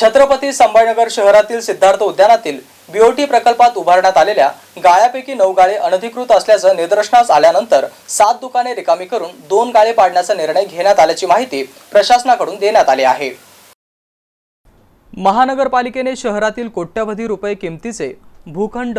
छत्रपती संभाजीनगर शहरातील सिद्धार्थ उद्यानातील बीओटी प्रकल्पात उभारण्यात आलेल्या गाळ्यापैकी नऊ गाळे अनधिकृत असल्याचं निदर्शनास आल्यानंतर सात दुकाने रिकामी करून दोन गाळे पाडण्याचा निर्णय घेण्यात आल्याची माहिती प्रशासनाकडून देण्यात आली आहे. महानगरपालिकेने शहरातील कोट्यवधी रुपये किमतीचे भूखंड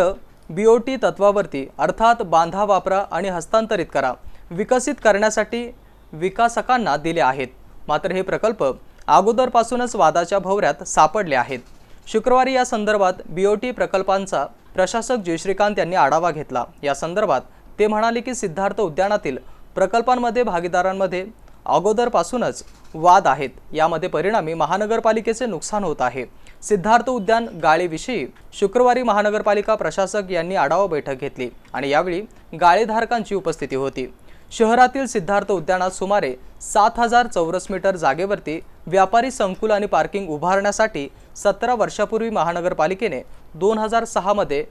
बीओटी तत्वावरती अर्थात बांधा वापरा आणि हस्तांतरित करा विकसित करण्यासाठी विकासकांना दिले आहेत. मात्र हे प्रकल्प अगोदरपासूनच वादाच्या भोवऱ्यात सापडले आहेत. शुक्रवारी या संदर्भात बीओटी प्रकल्पांचा प्रशासक जयश्रीकांत यांनी आढावा घेतला. या संदर्भात ते म्हणाले की सिद्धार्थ उद्यानातील प्रकल्पांमध्ये भागीदारांमध्ये अगोदरपासूनच वाद आहेत. यामध्ये परिणामी महानगरपालिकेचे नुकसान होत आहे. सिद्धार्थ उद्यान गाळेविषयी शुक्रवारी महानगरपालिका प्रशासक यांनी आढावा बैठक घेतली आणि यावेळी गाळेधारकांची उपस्थिती होती. शहरातील सिद्धार्थ उद्यानात सुमारे सात हजार चौरस मीटर जागेवरती व्यापारी संकुल आणि पार्किंग उभारण्यासाठी सतरा वर्षापूर्वी महानगरपालिकेने दोन हजार सहामध्ये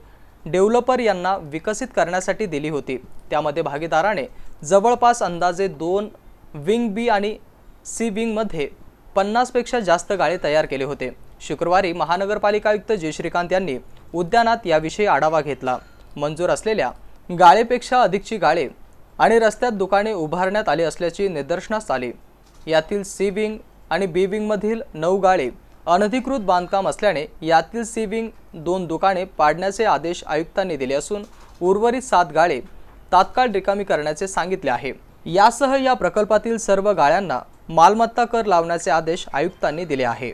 डेव्हलपर यांना विकसित करण्यासाठी दिली होती. त्यामध्ये भागीदाराने जवळपास अंदाजे दोन विंग बी आणि सी विंगमध्ये पन्नासपेक्षा जास्त गाळे तयार केले होते. शुक्रवारी महानगरपालिका आयुक्त जय श्रीकांत यांनी उद्यानात याविषयी आढावा घेतला. मंजूर असलेल्या गाळेपेक्षा अधिकची गाळे आणि रस्त्यात दुकाने उभारण्यात आली असल्याची निदर्शनास आली. यातील सी विंग आणि बी विंगमधील नऊ गाळे अनधिकृत बांधकाम असल्याने यातील सी विंग दोन दुकाने पाडण्याचे आदेश आयुक्तांनी दिले असून उर्वरित सात गाळे तात्काळ रिकामी करण्याचे सांगितले आहे. यासह या प्रकल्पातील सर्व गाळ्यांना मालमत्ता कर लावण्याचे आदेश आयुक्तांनी दिले आहे.